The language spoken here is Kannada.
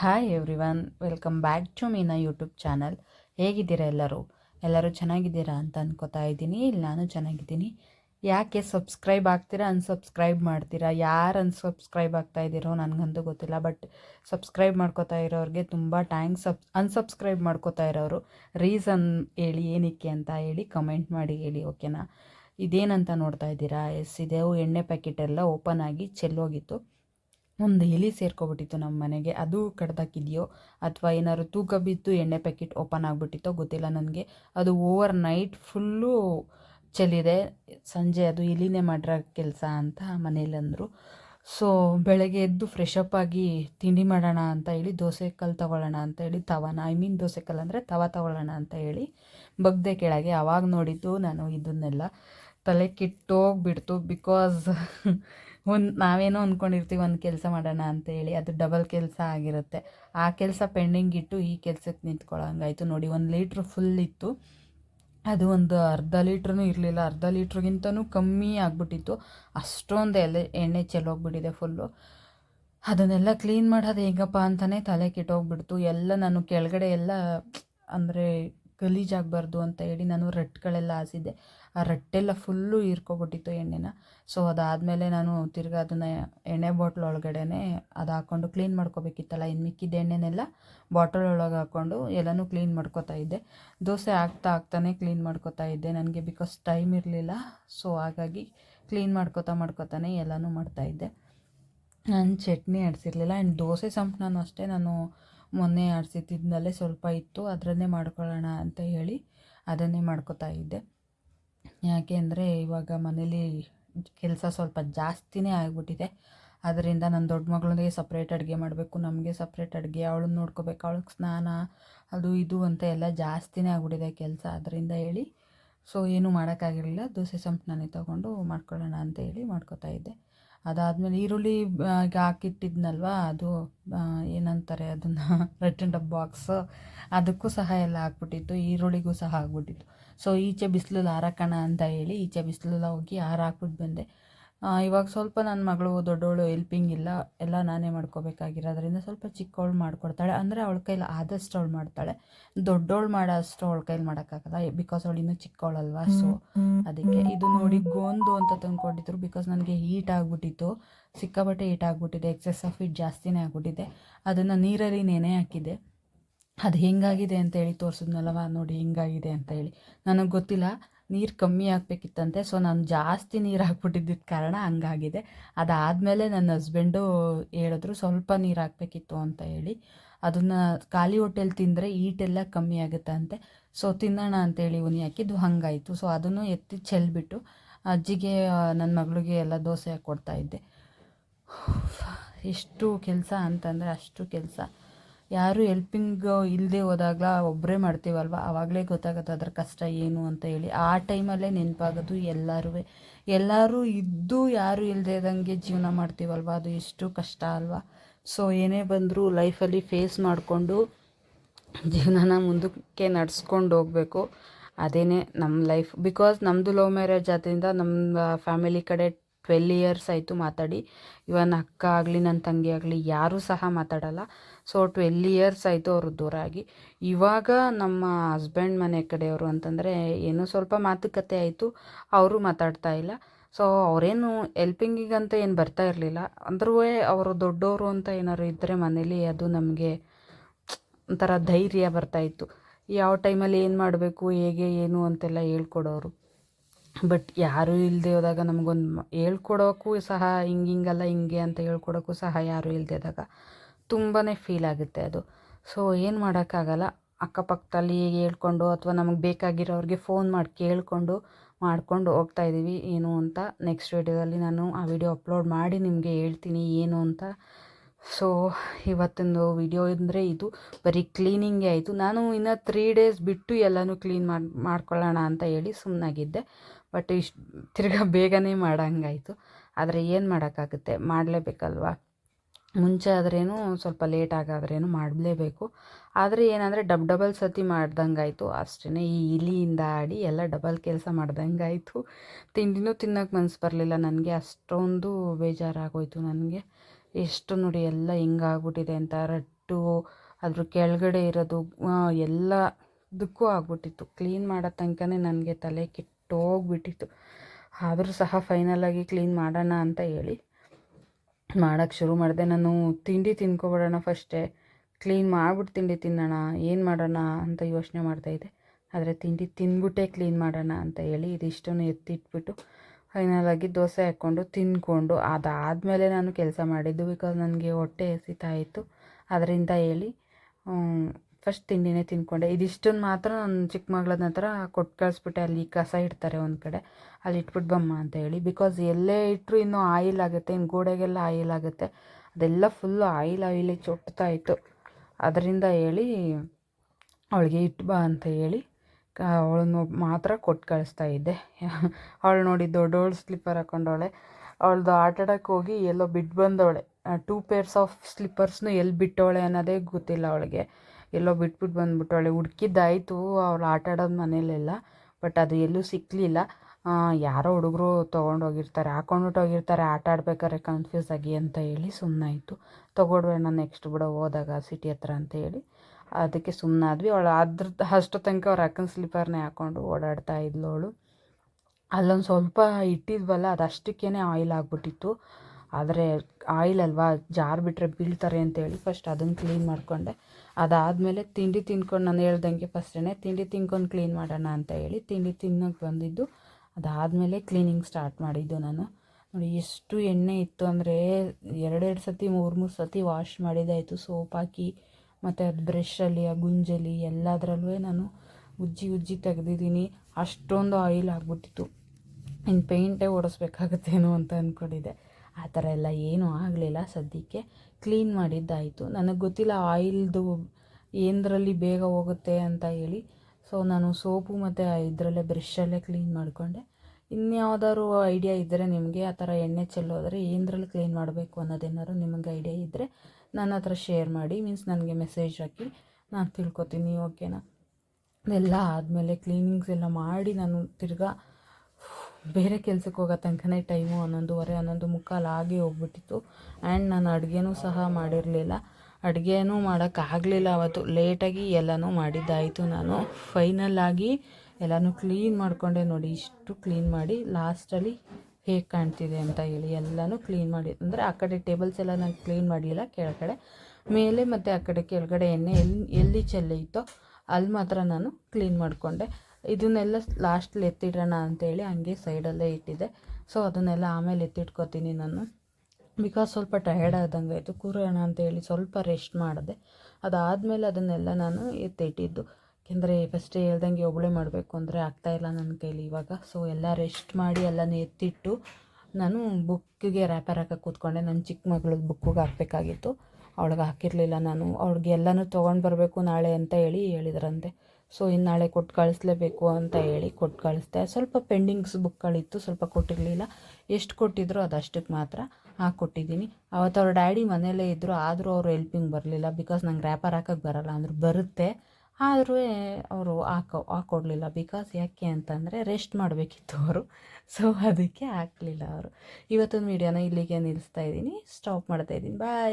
Hi everyone welcome back to Meena YouTube channel ಹೇಗಿದ್ದೀರಾ ಎಲ್ಲರೂ? ಎಲ್ಲರೂ ಚೆನ್ನಾಗಿದ್ದೀರಾ ಅಂತ ಅನ್ಕೋತಾ ಇದ್ದೀನಿ. ಇಲ್ಲಿ, ನಾನು ಚೆನ್ನಾಗಿದ್ದೀನಿ. ಯಾಕೆ ಸಬ್ಸ್ಕ್ರೈಬ್ ಆಗ್ತೀರಾ ಅನ್ಸಬ್ಸ್ಕ್ರೈಬ್ ಮಾಡ್ತೀರಾ? ಯಾರು ಅನ್ಸಬ್ಸ್ಕ್ರೈಬ್ ಆಗ್ತಾ ಇದ್ದೀರೋ ನನಗಂತೂ ಗೊತ್ತಿಲ್ಲ ಬಟ್ ಸಬ್ಸ್ಕ್ರೈಬ್ ಮಾಡ್ಕೋತಾ ಇರೋರಿಗೆ ತುಂಬ ಟ್ಯಾಂಕ್ಸ್ ಸಬ್ ಅನ್ಸಬ್ಸ್ಕ್ರೈಬ್ ಮಾಡ್ಕೋತಾ ಇರೋರು ರೀಸನ್ ಹೇಳಿ, ಏನಕ್ಕೆ ಅಂತ ಹೇಳಿ ಕಮೆಂಟ್ ಮಾಡಿ ಹೇಳಿ ಓಕೆನಾ ಇದೇನಂತ ನೋಡ್ತಾ ಇದ್ದೀರಾ? ಎಸ್, ಇದೆ ಎಣ್ಣೆ ಪ್ಯಾಕೆಟ್ ಎಲ್ಲ ಓಪನ್ ಆಗಿ ಚೆಲ್ಲೋಗಿತ್ತು. ಒಂದು ಎಲಿ ಸೇರ್ಕೊಬಿಟ್ಟಿತ್ತು ನಮ್ಮ ಮನೆಗೆ. ಅದು ಕಡ್ದಾಕಿದೆಯೋ ಅಥವಾ ಏನಾದ್ರು ತೂಕ ಬಿದ್ದು ಎಣ್ಣೆ ಪ್ಯಾಕೆಟ್ ಓಪನ್ ಆಗಿಬಿಟ್ಟಿತ್ತೋ ಗೊತ್ತಿಲ್ಲ ನನಗೆ. ಅದು ಓವರ್ ನೈಟ್ ಫುಲ್ಲು ಚೆಲ್ಲಿದೆ. ಸಂಜೆ ಅದು ಎಲಿನೇ ಮಾಡಿರೋ ಕೆಲಸ ಅಂತ ಮನೇಲಿ ಅಂದರು. ಸೊ, ಬೆಳಗ್ಗೆ ಎದ್ದು ಫ್ರೆಶ್ ಅಪ್ ಆಗಿ ತಿಂಡಿ ಮಾಡೋಣ ಅಂತ ಹೇಳಿ, ದೋಸೆ ಕಲ್ಲು ತೊಗೊಳ್ಳೋಣ ಅಂತ ಹೇಳಿ, ತವನ ಐ ಮೀನ್ ದೋಸೆ ಕಲ್ಲು ಅಂದರೆ ತವ ತೊಗೊಳ್ಳೋಣ ಅಂತ ಹೇಳಿ ಬಗ್ದೆ ಕೆಳಗೆ ಅವಾಗ ನೋಡಿದ್ದು ನಾನು ಇದನ್ನೆಲ್ಲ. ತಲೆ ಕೆಟ್ಟೋಗ್ಬಿಡ್ತು ಬಿಕಾಸ್ ಒಂದು ನಾವೇನೋ ಅಂದ್ಕೊಂಡಿರ್ತೀವಿ ಒಂದು ಕೆಲಸ ಮಾಡೋಣ ಅಂತ ಹೇಳಿ ಅದು ಡಬಲ್ ಕೆಲಸ ಆಗಿರುತ್ತೆ. ಆ ಕೆಲಸ ಪೆಂಡಿಂಗ್ ಇಟ್ಟು ಈ ಕೆಲಸಕ್ಕೆ ನಿಂತ್ಕೊಳ್ಳೋಂಗಾಯ್ತು ನೋಡಿ, ಒಂದು ಲೀಟ್ರ್ ಫುಲ್ ಇತ್ತು. ಅದು ಒಂದು ಅರ್ಧ ಲೀಟ್ರೂ ಇರಲಿಲ್ಲ. ಅರ್ಧ ಲೀಟ್ರಿಗಿಂತನೂ ಕಮ್ಮಿ ಆಗಿಬಿಟ್ಟಿತ್ತು. ಅಷ್ಟೊಂದು ಎಲೆ, ಎಣ್ಣೆ ಚೆಲ್ಲೋಗ್ಬಿಟ್ಟಿದೆ ಫುಲ್ಲು ಅದನ್ನೆಲ್ಲ ಕ್ಲೀನ್ ಮಾಡೋದು ಹೇಗಪ್ಪ ಅಂತಲೇ ತಲೆ ಕೆಟ್ಟೋಗ್ಬಿಡ್ತು. ಎಲ್ಲ ನಾನು ಕೆಳಗಡೆ ಎಲ್ಲ, ಅಂದರೆ ಗಲೀಜಾಗಬಾರ್ದು ಅಂತ ಹೇಳಿ ನಾನು ರಟ್ಗಳೆಲ್ಲ ಆಸಿದ್ದೆ ಆ ರಟ್ಟೆಲ್ಲ ಫುಲ್ಲು ಹೀರ್ಕೊಬಿಟ್ಟಿತ್ತು ಎಣ್ಣೆನ. ಸೊ ಅದಾದಮೇಲೆ ನಾನು ತಿರ್ಗಿ ಅದನ್ನು ಎಣ್ಣೆ ಬಾಟ್ಲ್ ಒಳಗಡೆನೆ ಅದು ಹಾಕ್ಕೊಂಡು ಕ್ಲೀನ್ ಮಾಡ್ಕೋಬೇಕಿತ್ತಲ್ಲ ಇನ್ನು ಮಿಕ್ಕಿದ್ದ ಎಣ್ಣೆನೆಲ್ಲ ಬಾಟಲ್ ಒಳಗೆ ಹಾಕ್ಕೊಂಡು ಎಲ್ಲನೂ ಕ್ಲೀನ್ ಮಾಡ್ಕೋತಾ ಇದ್ದೆ. ದೋಸೆ ಆಗ್ತಾ ಆಗ್ತಾನೆ ಕ್ಲೀನ್ ಮಾಡ್ಕೋತಾ ಇದ್ದೆ, ನನಗೆ ಬಿಕಾಸ್ ಟೈಮ್ ಇರಲಿಲ್ಲ. ಸೊ ಹಾಗಾಗಿ ಕ್ಲೀನ್ ಮಾಡ್ಕೋತಾ ಮಾಡ್ಕೋತಾನೆ ಎಲ್ಲನೂ ಮಾಡ್ತಾಯಿದ್ದೆ ನಾನು ಚಟ್ನಿ ಆಡಿಸಿರ್ಲಿಲ್ಲ ಆ್ಯಂಡ್ ದೋಸೆ ಸಂಪಣನೂ ಅಷ್ಟೇ, ನಾನು ಮೊನ್ನೆ ಆಡಿಸಿದ್ದಲ್ಲೇ ಸ್ವಲ್ಪ ಇತ್ತು, ಅದರನ್ನೇ ಮಾಡ್ಕೊಳ್ಳೋಣ ಅಂತ ಹೇಳಿ ಅದನ್ನೇ ಮಾಡ್ಕೋತಾ ಇದ್ದೆ. ಯಾಕೆ ಅಂದರೆ ಇವಾಗ ಮನೇಲಿ ಕೆಲಸ ಸ್ವಲ್ಪ ಜಾಸ್ತಿನೇ ಆಗಿಬಿಟ್ಟಿದೆ. ಅದರಿಂದ ನನ್ನ ದೊಡ್ಡ ಮಗಳೊಂದಿಗೆ ಸಪ್ರೇಟ್ ಅಡುಗೆ ಮಾಡಬೇಕು, ನಮಗೆ ಸಪ್ರೇಟ್ ಅಡುಗೆ, ಅವಳನ್ನ ನೋಡ್ಕೋಬೇಕು, ಅವಳಿಗೆ ಸ್ನಾನ, ಅದು ಇದು ಅಂತ ಎಲ್ಲ ಜಾಸ್ತಿನೇ ಆಗಿಬಿಟ್ಟಿದೆ ಕೆಲಸ ಅದರಿಂದ ಹೇಳಿ. ಸೊ ಏನೂ ಮಾಡೋಕ್ಕಾಗಿರಲಿಲ್ಲ, ದೋಸೆ ಸಂಪಣನೇ ತೊಗೊಂಡು ಮಾಡ್ಕೊಳ್ಳೋಣ ಅಂತ ಹೇಳಿ ಮಾಡ್ಕೋತಾ ಇದ್ದೆ. ಅದಾದಮೇಲೆ ಈರುಳ್ಳಿ ಹಾಕಿಟ್ಟಿದ್ನಲ್ವಾ, ಅದು ಏನಂತಾರೆ ಅದನ್ನು ಡಬ್ ಬಾಕ್ಸ್ ಅದಕ್ಕೂ ಸಹ ಎಲ್ಲ ಹಾಕ್ಬಿಟ್ಟಿತ್ತು, ಈರುಳ್ಳಿಗೂ ಸಹ ಆಗ್ಬಿಟ್ಟಿತ್ತು ಸೊ ಈಚೆ ಬಿಸಿಲಲ್ಲಿ ಹಾರಾಕೋಣ ಅಂತ ಹೇಳಿ ಈಚೆ ಬಿಸಿಲಲ್ಲಿ ಹೋಗಿ ಹಾರಾಕ್ಬಿಟ್ಟು ಬಂದೆ. ಇವಾಗ ಸ್ವಲ್ಪ ನನ್ನ ಮಗಳು ದೊಡ್ಡವಳು ಹೆಲ್ಪಿಂಗ್ ಇಲ್ಲ, ಎಲ್ಲ ನಾನೇ ಮಾಡ್ಕೋಬೇಕಾಗಿರೋದ್ರಿಂದ ಸ್ವಲ್ಪ ಚಿಕ್ಕವಳು ಮಾಡ್ಕೊಡ್ತಾಳೆ. ಅಂದರೆ ಅವಳ ಕೈಲಿ ಆದಷ್ಟು ಅವಳು ಮಾಡ್ತಾಳೆ. ದೊಡ್ಡವಳು ಮಾಡೋ ಅಷ್ಟು ಅವಳ ಕೈಲಿ ಮಾಡೋಕ್ಕಾಗಲ್ಲ ಬಿಕಾಸ್ ಅವಳು ಇನ್ನೂ ಚಿಕ್ಕವಳಲ್ವಾ ಸೊ ಅದಕ್ಕೆ ಇದು ನೋಡಿ ಗೊಂದು ಅಂತ ತಂದುಕೊಟ್ಟಿದ್ರು ಬಿಕಾಸ್ ನನಗೆ ಹೀಟ್ ಆಗಿಬಿಟ್ಟಿತ್ತು. ಸಿಕ್ಕಾಬಟ್ಟೆ ಹೀಟ್ ಆಗಿಬಿಟ್ಟಿದೆ ಎಕ್ಸಸ್ ಆಫ್ ಹೀಟ್ ಜಾಸ್ತಿನೇ ಆಗಿಬಿಟ್ಟಿದೆ. ಅದನ್ನು ನೀರಲ್ಲಿ ನೆನೆ ಹಾಕಿದೆ. ಅದು ಹೆಂಗಾಗಿದೆ ಅಂತೇಳಿ ತೋರಿಸಿದ್ನಲ್ಲವಾ? ನೋಡಿ ಹೆಂಗಾಗಿದೆ ಅಂತ ಹೇಳಿ. ನನಗೆ ಗೊತ್ತಿಲ್ಲ. ನೀರು ಕಮ್ಮಿ ಹಾಕ್ಬೇಕಿತ್ತಂತೆ ಸೊ ನಾನು ಜಾಸ್ತಿ ನೀರು ಹಾಕ್ಬಿಟ್ಟಿದ್ದಿದ್ದ ಕಾರಣ ಹಂಗಾಗಿದೆ. ಅದಾದಮೇಲೆ ನನ್ನ ಹಸ್ಬೆಂಡು ಹೇಳಿದ್ರು, ಸ್ವಲ್ಪ ನೀರು ಹಾಕಬೇಕಿತ್ತು ಅಂತ ಹೇಳಿ. ಅದನ್ನು ಖಾಲಿ ಹೊಟ್ಟೆಲಿ ತಿಂದರೆ ಈಟೆಲ್ಲ ಕಮ್ಮಿ ಆಗುತ್ತಂತೆ. ಸೊ ತಿನ್ನೋಣ ಅಂತೇಳಿ ಉನಿ ಹಾಕಿದ್ದು, ಹಂಗಾಯಿತು. ಸೊ ಅದನ್ನು ಎತ್ತಿ ಚೆಲ್ಬಿಟ್ಟು ಅಜ್ಜಿಗೆ ನನ್ನ ಮಗಳಿಗೆ ಎಲ್ಲ ದೋಸೆ ಇದ್ದೆ. ಎಷ್ಟು ಕೆಲಸ ಅಂತಂದರೆ ಅಷ್ಟು ಕೆಲಸ. ಯಾರು ಹೆಲ್ಪಿಂಗ್ ಇಲ್ಲದೆ ಹೋದಾಗ್ಲ ಒಬ್ಬರೇ ಮಾಡ್ತೀವಲ್ವ? ಆವಾಗಲೇ ಗೊತ್ತಾಗುತ್ತೆ ಅದರ ಕಷ್ಟ ಏನು ಅಂತ ಹೇಳಿ. ಆ ಟೈಮಲ್ಲೇ ನೆನಪಾಗೋದು ಎಲ್ಲರೂ ಎಲ್ಲರೂ ಇದ್ದು ಯಾರು ಇಲ್ಲದೆ ಇದ್ದಂಗೆ ಜೀವನ ಮಾಡ್ತೀವಲ್ವ? ಅದು ಎಷ್ಟು ಕಷ್ಟ ಅಲ್ವಾ? ಸೊ ಏನೇ ಬಂದರೂ ಲೈಫಲ್ಲಿ ಫೇಸ್ ಮಾಡಿಕೊಂಡು ಜೀವನನ ಮುಂದಕ್ಕೆ ನಡೆಸ್ಕೊಂಡು ಹೋಗಬೇಕು. ಅದೇ ನಮ್ಮ ಲೈಫ್ ಬಿಕಾಸ್ ನಮ್ಮದು ಲವ್ ಮ್ಯಾರೇಜ್ ಆದ್ದರಿಂದ ನಮ್ಮ ಫ್ಯಾಮಿಲಿ ಕಡೆ ಟ್ವೆಲ್ ಇಯರ್ಸ್ ಆಯಿತು ಮಾತಾಡಿ. ಇವನ್ ಅಕ್ಕ ಆಗಲಿ ನನ್ನ ತಂಗಿ ಆಗಲಿ, ಯಾರೂ ಸಹ ಮಾತಾಡಲ್ಲ. ಸೊ ಟ್ವೆಲ್ ಇಯರ್ಸ್ ಆಯಿತು ಅವರು ದೂರ ಆಗಿ ಇವಾಗ ನಮ್ಮ ಹಸ್ಬೆಂಡ್ ಮನೆ ಕಡೆಯವರು ಅಂತಂದರೆ ಏನೋ ಸ್ವಲ್ಪ ಮಾತುಕತೆ ಆಯಿತು, ಅವರು ಮಾತಾಡ್ತಾ ಇಲ್ಲ. ಸೊ ಅವರೇನು ಎಲ್ಪಿಂಗಿಗಂತ ಏನು ಬರ್ತಾ ಇರಲಿಲ್ಲ. ಅಂದ್ರೂ ಅವರು ದೊಡ್ಡವರು ಅಂತ ಏನಾದ್ರು ಇದ್ದರೆ ಮನೇಲಿ ಅದು ನಮಗೆ ಒಂಥರ ಧೈರ್ಯ ಬರ್ತಾಯಿತ್ತು ಯಾವ ಟೈಮಲ್ಲಿ ಏನು ಮಾಡಬೇಕು, ಹೇಗೆ, ಏನು ಅಂತೆಲ್ಲ ಹೇಳ್ಕೊಡೋರು. ಬಟ್ ಯಾರೂ ಇಲ್ಲದೆ ಹೋದಾಗ ನಮಗೊಂದು ಹೇಳ್ಕೊಡೋಕ್ಕೂ ಸಹ ಹಿಂಗಿಂಗಲ್ಲ ಹಿಂಗೆ ಅಂತ ಹೇಳ್ಕೊಡೋಕ್ಕೂ ಸಹ ಯಾರೂ ಇಲ್ಲದೆ ಇದ್ದಾಗ ತುಂಬಾ ಫೀಲ್ ಆಗುತ್ತೆ ಅದು. ಸೊ ಏನು ಮಾಡೋಕ್ಕಾಗಲ್ಲ. ಅಕ್ಕಪಕ್ಕದಲ್ಲಿ ಹೇಳ್ಕೊಂಡು ಅಥವಾ ನಮಗೆ ಬೇಕಾಗಿರೋರಿಗೆ ಫೋನ್ ಮಾಡಿ ಕೇಳಿಕೊಂಡು, ಮಾಡ್ಕೊಂಡು ಹೋಗ್ತಾ ಇದ್ದೀವಿ ಏನು ಅಂತ ನೆಕ್ಸ್ಟ್ ವೀಡಿಯೋದಲ್ಲಿ ನಾನು ಆ ವಿಡಿಯೋ ಅಪ್ಲೋಡ್ ಮಾಡಿ ನಿಮಗೆ ಹೇಳ್ತೀನಿ ಏನು ಅಂತ. ಸೊ ಇವತ್ತೊಂದು ವಿಡಿಯೋ ಅಂದರೆ ಇದು. ಬರೀ ಕ್ಲೀನಿಂಗೇ ಆಯಿತು. ನಾನು ಇನ್ನು ತ್ರೀ ಡೇಸ್ ಬಿಟ್ಟು ಎಲ್ಲನೂ ಕ್ಲೀನ್ ಮಾಡಿ, ಮಾಡ್ಕೊಳ್ಳೋಣ ಅಂತ ಹೇಳಿ ಸುಮ್ಮನಾಗಿದ್ದೆ ಬಟ್ ಇಷ್ಟು, ತಿರ್ಗಾ ಬೇಗನೆ ಮಾಡೋಂಗಾಯಿತು. ಆದರೆ ಏನು ಮಾಡೋಕ್ಕಾಗುತ್ತೆ? ಮಾಡಲೇಬೇಕಲ್ವಾ? ಮುಂಚೆ ಆದ್ರೇನು ಸ್ವಲ್ಪ ಲೇಟ್ ಆಗಾದ್ರೇನು ಮಾಡಲೇಬೇಕು. ಆದರೆ ಏನಂದರೆ ಡಬ್ ಡಬಲ್ ಸತಿ ಮಾಡ್ದಂಗಾಯಿತು. ಅಷ್ಟೇ ಈ ಇಲಿಯಿಂದ ಆಡಿ ಎಲ್ಲ ಡಬಲ್ ಕೆಲಸ ಮಾಡ್ದಂಗಾಯಿತು. ತಿಂಡಿನೂ ತಿನ್ನೋಕೆ ಮನಸ್ಸು ಬರಲಿಲ್ಲ. ನನಗೆ ಅಷ್ಟೊಂದು ಬೇಜಾರಾಗೋಯಿತು ನನಗೆ. ಎಷ್ಟು ನೋಡಿ ಎಲ್ಲ ಹಿಂಗಾಗ್ಬಿಟ್ಟಿದೆ ಅಂತ ರಟ್ಟು, ಅದ್ರ ಕೆಳಗಡೆ ಇರೋದು ಎಲ್ಲ ಎಲ್ಲದಕ್ಕೂ ಆಗ್ಬಿಟ್ಟಿತ್ತು. ಕ್ಲೀನ್ ಮಾಡೋ ತನಕನೇ ನನಗೆ ತಲೆ ಕೆಟ್ಟೋಗ್ಬಿಟ್ಟಿತ್ತು. ಆದರೂ ಸಹ ಫೈನಲಾಗಿ ಕ್ಲೀನ್ ಮಾಡೋಣ ಅಂತ ಹೇಳಿ ಮಾಡೋಕ್ಕೆ ಶುರು ಮಾಡಿದೆ. ನಾನು ತಿಂಡಿ ತಿನ್ಕೊಬಿಡೋಣ ಫಸ್ಟೇ. ಕ್ಲೀನ್ ಮಾಡ್ಬಿಟ್ಟು ತಿಂಡಿ ತಿನ್ನೋಣ, ಏನು ಮಾಡೋಣ ಅಂತ ಯೋಚನೆ ಮಾಡ್ತಾಯಿದ್ದೆ ಆದರೆ ತಿಂಡಿ ತಿಂದ್ಬಿಟ್ಟೇ ಕ್ಲೀನ್ ಮಾಡೋಣ ಅಂತ ಹೇಳಿ ಇದಿಷ್ಟನ್ನು ಎತ್ತಿಟ್ಬಿಟ್ಟು ಫೈನಲಾಗಿ ದೋಸೆ ಹಾಕ್ಕೊಂಡು ತಿಂದ್ಕೊಂಡು ಅದಾದಮೇಲೆ ನಾನು ಕೆಲಸ ಮಾಡಿದ್ದು ಬಿಕಾಸ್ ನನಗೆ ಹೊಟ್ಟೆ ಎಸಿತಾ ಇತ್ತು. ಅದರಿಂದ ಹೇಳಿ ಫಸ್ಟ್ ತಿಂಡಿನೇ ತಿಂದ್ಕೊಂಡೆ ಇದಿಷ್ಟನ್ನು ಮಾತ್ರ ನಾನು ಚಿಕ್ಕ ಮಗಳ ಹತ್ರ ಕೊಟ್ಟು ಕಳಿಸ್ಬಿಟ್ಟೆ. ಅಲ್ಲಿ ಕಸ ಇಡ್ತಾರೆ ಒಂದು ಕಡೆ. ಅಲ್ಲಿ ಇಟ್ಬಿಟ್ಟು ಬಮ್ಮ ಅಂತ ಹೇಳಿ. ಬಿಕಾಸ್ ಎಲ್ಲೇ ಇಟ್ಟರು ಇನ್ನೂ ಆಯಿಲ್ ಆಗುತ್ತೆ. ಇನ್ನು ಗೋಡೆಗೆಲ್ಲ ಆಯಿಲ್ ಆಗುತ್ತೆ. ಅದೆಲ್ಲ ಫುಲ್ಲು ಆಯಿಲ್, ಆಯಿಲೇ ಚೊಟ್ತಾ ಇತ್ತು. ಅದರಿಂದ ಹೇಳಿ ಅವಳಿಗೆ ಇಟ್ಟು ಬಾ ಅಂತ ಹೇಳಿ ಅವಳನ್ನು ಮಾತ್ರ ಕೊಟ್ಟು ಕಳಿಸ್ತಾ ಇದ್ದೆ. ಅವಳು ನೋಡಿ ದೊಡ್ಡವಳು ಸ್ಲಿಪ್ಪರ್ ಹಾಕೊಂಡವಳೆ. ಅವಳದು ಆಟಾಡೋಕೆ ಹೋಗಿ ಎಲ್ಲೋ ಬಿಟ್ಟು ಬಂದವಳೆ. ಟೂ ಪೇರ್ಸ್ ಆಫ್ ಸ್ಲಿಪ್ಪರ್ಸ್ನು ಎಲ್ಲಿ ಬಿಟ್ಟವಳೆ ಅನ್ನೋದೇ ಗೊತ್ತಿಲ್ಲ ಅವಳಿಗೆ. ಎಲ್ಲೋ ಬಿಟ್ಬಿಟ್ಟು ಬಂದ್ಬಿಟ್ಟವಳೆ ಹುಡ್ಕಿದ್ದಾಯಿತು, ಅವಳು ಆಟ ಆಡೋದು ಮನೇಲೆಲ್ಲ ಬಟ್ ಅದು ಎಲ್ಲೂ ಸಿಕ್ಕಲಿಲ್ಲ ಯಾರೋ ಹುಡುಗರು ತೊಗೊಂಡೋಗಿರ್ತಾರೆ ಹಾಕೊಂಡ್ಬಿಟ್ಟು ಹೋಗಿರ್ತಾರೆ, ಆಟ ಆಡ್ಬೇಕಾದ್ರೆ ಕನ್ಫ್ಯೂಸ್ ಆಗಿ ಅಂತ ಹೇಳಿ ಸುಮ್ಮನಾಯಿತು ತೊಗೊಡ್ಬೇಡ ನೆಕ್ಸ್ಟ್ ಬಿಡೋ, ಹೋದಾಗ ಸಿಟಿ ಹತ್ರ ಅಂತ ಹೇಳಿ. ಅದಕ್ಕೆ ಸುಮ್ಮನಾದ್ವಿ ಅವಳು ಅದ್ರ ಅಷ್ಟು ತನಕ ಅವ್ರ ಅಕ್ಕನ ಸ್ಲೀಪರ್ನೇ ಹಾಕೊಂಡು ಓಡಾಡ್ತಾ ಇದ್ಲು ಅವಳು. ಅಲ್ಲೊಂದು ಸ್ವಲ್ಪ ಇಟ್ಟಿದ್ವಲ್ಲ, ಅದು ಅಷ್ಟಕ್ಕೇ ಆಯಿಲ್ ಆಗಿಬಿಟ್ಟಿತ್ತು. ಆದರೆ ಆಯಿಲ್ ಅಲ್ವಾ, ಜಾರ್ ಬಿಟ್ಟರೆ ಬೀಳ್ತಾರೆ ಅಂತೇಳಿ ಫಸ್ಟ್ ಅದನ್ನು ಕ್ಲೀನ್ ಮಾಡಿಕೊಂಡೆ. ಅದಾದಮೇಲೆ ತಿಂಡಿ ತಿನ್ಕೊಂಡು ನಾನು ಹೇಳ್ದಂಗೆ ಫಸ್ಟೇ ತಿಂಡಿ ತಿನ್ಕೊಂಡು ಕ್ಲೀನ್ ಮಾಡೋಣ ಅಂತ ಹೇಳಿ ತಿಂಡಿ ತಿನ್ನೋಕೆ ಬಂದಿದ್ದು. ಅದಾದಮೇಲೆ ಕ್ಲೀನಿಂಗ್ ಸ್ಟಾರ್ಟ್ ಮಾಡಿದ್ದು ನಾನು. ನೋಡಿ ಎಷ್ಟು ಎಣ್ಣೆ ಇತ್ತು ಅಂದರೆ ಎರಡೆರಡು ಸತಿ, ಮೂರು ಮೂರು ಸತಿ ವಾಶ್ ಮಾಡಿದ್ದಾಯಿತು ಸೋಪ್ ಹಾಕಿ, ಮತ್ತು ಅದು ಬ್ರಷಲ್ಲಿ ಆ ಗುಂಜಲಿ ಎಲ್ಲದರಲ್ಲೂ ನಾನು ಉಜ್ಜಿ ಉಜ್ಜಿ ತೆಗೆದಿದ್ದೀನಿ. ಅಷ್ಟೊಂದು ಆಯಿಲ್ ಆಗ್ಬಿಟ್ಟಿತ್ತು. ಇನ್ನು ಪೇಂಟೇ ಓಡಿಸ್ಬೇಕಾಗತ್ತೇನೋ ಅಂತ ಅಂದ್ಕೊಂಡಿದ್ದೆ ಆ ಥರ ಎಲ್ಲ ಏನೂ ಆಗಲಿಲ್ಲ ಸದ್ಯಕ್ಕೆ. ಕ್ಲೀನ್ ಮಾಡಿದ್ದಾಯಿತು. ನನಗೆ ಗೊತ್ತಿಲ್ಲ ಆಯಿಲ್ದು ಏನರಲ್ಲಿ ಬೇಗ ಹೋಗುತ್ತೆ ಅಂತ ಹೇಳಿ. ಸೊ ನಾನು ಸೋಪು ಮತ್ತು ಇದರಲ್ಲೇ ಬ್ರಷಲ್ಲೇ ಕ್ಲೀನ್ ಮಾಡಿಕೊಂಡೆ. ಇನ್ಯಾವುದಾದ್ರು ಐಡಿಯಾ ಇದ್ದರೆ ನಿಮಗೆ ಆ ಥರ ಎಣ್ಣೆ ಚೆಲ್ಲೋದ್ರೆ ಏನರಲ್ಲಿ ಕ್ಲೀನ್ ಮಾಡಬೇಕು ಅನ್ನೋದೇನಾದ್ರು ನಿಮಗೆ ಐಡಿಯಾ ಇದ್ದರೆ ನನ್ನ ಹತ್ರ ಶೇರ್ ಮಾಡಿ. ಮೀನ್ಸ್ ನನಗೆ ಮೆಸೇಜ್ ಹಾಕಿ. ನಾನು ತಿಳ್ಕೊತೀನಿ ಓಕೆನಾ ಎಲ್ಲ ಆದಮೇಲೆ ಕ್ಲೀನಿಂಗ್ಸ್ ಎಲ್ಲ ಮಾಡಿ ನಾನು ತಿರ್ಗಾ ಬೇರೆ ಕೆಲ್ಸಕ್ಕೆ ಹೋಗೋ ತನಕನೇ ಟೈಮು ಹನ್ನೊಂದುವರೆ, ಹನ್ನೊಂದು ಮುಕ್ಕಾಲು ಆಗಿ ಹೋಗ್ಬಿಟ್ಟಿತ್ತು. ಆ್ಯಂಡ್ ನಾನು ಅಡುಗೆನೂ ಸಹ ಮಾಡಿರಲಿಲ್ಲ. ಅಡುಗೆನೂ ಮಾಡೋಕ್ಕಾಗಲಿಲ್ಲ ಅವತ್ತು. ಲೇಟಾಗಿ ಎಲ್ಲನೂ ಮಾಡಿದ್ದಾಯಿತು ನಾನು. ಫೈನಲ್ಲಾಗಿ ಎಲ್ಲನೂ ಕ್ಲೀನ್ ಮಾಡಿಕೊಂಡೆ ನೋಡಿ, ಇಷ್ಟು ಕ್ಲೀನ್ ಮಾಡಿ ಲಾಸ್ಟಲ್ಲಿ ಹೇಗೆ ಕಾಣ್ತಿದೆ ಅಂತ ಹೇಳಿ ಎಲ್ಲನೂ ಕ್ಲೀನ್ ಮಾಡಿ. ಅಂದರೆ ಆ ಕಡೆ ಟೇಬಲ್ಸ್ ಎಲ್ಲ ನಾನು ಕ್ಲೀನ್ ಮಾಡಲಿಲ್ಲ ಕೆಳಗಡೆ. ಮೇಲೆ ಮತ್ತು ಆ ಕಡೆ ಕೆಳಗಡೆ ಎಣ್ಣೆ ಎಲ್ಲಿ ಎಲ್ಲಿ ಚೆಲ್ಲಿತ್ತೋ ಅಲ್ಲಿ ಮಾತ್ರ ನಾನು ಕ್ಲೀನ್ ಮಾಡಿಕೊಂಡೆ. ಇದನ್ನೆಲ್ಲ ಲಾಸ್ಟಲ್ಲಿ ಎತ್ತಿಡೋಣ ಅಂತೇಳಿ ಹಂಗೆ ಸೈಡಲ್ಲೇ ಇಟ್ಟಿದ್ದೆ. ಸೊ ಅದನ್ನೆಲ್ಲ ಆಮೇಲೆ ಎತ್ತಿಟ್ಕೊತೀನಿ ನಾನು. ಬಿಕಾಸ್ ಸ್ವಲ್ಪ ಟಯರ್ಡ್ ಆದಂಗೆ ಆಯಿತು. ಕೂರೋಣ ಅಂತೇಳಿ ಸ್ವಲ್ಪ ರೆಸ್ಟ್ ಮಾಡಿದೆ. ಅದಾದಮೇಲೆ ಅದನ್ನೆಲ್ಲ ನಾನು ಎತ್ತಿಟ್ಟಿದ್ದು. ಯಾಕೆಂದರೆ ಫಸ್ಟೇ ಹೇಳ್ದಂಗೆ ಒಬ್ಬಳೇ ಮಾಡಬೇಕು ಅಂದರೆ ಆಗ್ತಾಯಿಲ್ಲ ನನ್ನ ಕೈಲಿ ಇವಾಗ. ಸೊ ಎಲ್ಲ ರೆಸ್ಟ್ ಮಾಡಿ ಎಲ್ಲನೂ ಎತ್ತಿಟ್ಟು ನಾನು ಬುಕ್ಕಿಗೆ ರ್ಯಾಪರ್ ಹಾಕಕ್ಕೆ ಕೂತ್ಕೊಂಡೆ. ನನ್ನ ಚಿಕ್ಕ ಮಗಳದ್ದು ಬುಕ್ಕಿಗೆ ಹಾಕಬೇಕಾಗಿತ್ತು. ಅವಳಿಗೆ ಹಾಕಿರಲಿಲ್ಲ ನಾನು. ಅವ್ಳಿಗೆ ಎಲ್ಲನೂ ತೊಗೊಂಡು ಬರಬೇಕು ನಾಳೆ ಅಂತ ಹೇಳಿ ಹೇಳಿದ್ರಂತೆ. ಸೊ ಇನ್ನು ನಾಳೆ ಕೊಟ್ಟು ಕಳಿಸ್ಲೇಬೇಕು ಅಂತ ಹೇಳಿ ಕೊಟ್ಟು ಕಳಿಸ್ದೆ. ಸ್ವಲ್ಪ ಪೆಂಡಿಂಗ್ಸ್ ಬುಕ್ಗಳಿತ್ತು ಸ್ವಲ್ಪ ಕೊಟ್ಟಿರಲಿಲ್ಲ. ಎಷ್ಟು ಕೊಟ್ಟಿದ್ರು ಅದಷ್ಟಕ್ಕೆ ಮಾತ್ರ ಹಾಕ್ಕೊಟ್ಟಿದ್ದೀನಿ ಅವತ್ತು ಅವ್ರ ಡ್ಯಾಡಿ ಮನೇಲೇ ಇದ್ದರು ಆದರೂ ಅವರು ಹೆಲ್ಪಿಂಗ್ ಬರಲಿಲ್ಲ ಬಿಕಾಸ್ ನಂಗೆ ರ್ಯಾಪರ್ ಹಾಕೋಕ್ಕೆ ಬರಲ್ಲ ಅಂದ್ರೆ. ಬರುತ್ತೆ, ಆದರೂ ಅವರು ಹಾಕೋ ಹಾಕ್ಕೊಡ್ಲಿಲ್ಲ ಬಿಕಾಸ್ ಯಾಕೆ ಅಂತಂದರೆ ರೆಸ್ಟ್ ಮಾಡಬೇಕಿತ್ತು ಅವರು. ಸೊ ಅದಕ್ಕೆ ಹಾಕಲಿಲ್ಲ ಅವರು. ಇವತ್ತೊಂದು ವೀಡಿಯೋನ ಇಲ್ಲಿಗೆ ನಿಲ್ಲಿಸ್ತಾ ಇದ್ದೀನಿ. ಸ್ಟಾಪ್ ಮಾಡ್ತಾ ಇದ್ದೀನಿ. ಬಾಯ್